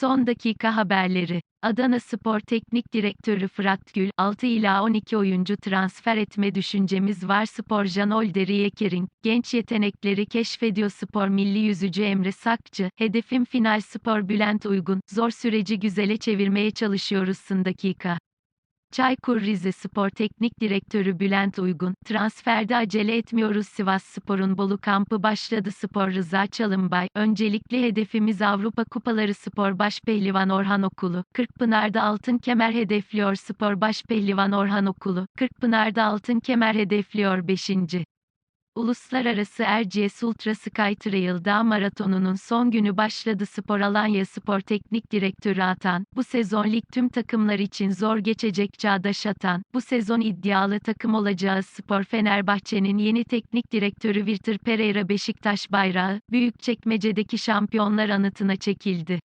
Son dakika haberleri. Adana Spor Teknik Direktörü Fırat Gül, 6 ila 12 oyuncu transfer etme düşüncemiz var. Spor Janol Deriyekering, genç yetenekleri keşfediyor. Spor Milli Yüzücü Emre Sakçı, hedefim final Spor Bülent Uygun, zor süreci güzele çevirmeye çalışıyoruz. Son dakika. Çaykur Rizespor Teknik Direktörü Bülent Uygun, transferde acele etmiyoruz Sivas Spor'un Bolu kampı başladı Spor Rıza Çalınbay, öncelikli hedefimiz Avrupa Kupaları Spor Başpehlivan Orhan Okulu, Kırkpınar'da altın kemer hedefliyor Spor Başpehlivan Orhan Okulu, Kırkpınar'da altın kemer hedefliyor 5. Uluslararası Erciyes Ultra Sky Trail Dağ Maratonu'nun son günü başladı Spor Alanya Spor Teknik Direktörü Atan, bu sezon lig tüm takımlar için zor geçecek Çağdaş Atan, bu sezon iddialı takım olacağı Spor Fenerbahçe'nin yeni teknik direktörü Virtir Pereira Beşiktaş bayrağı, Büyükçekmece'deki şampiyonlar anıtına çekildi.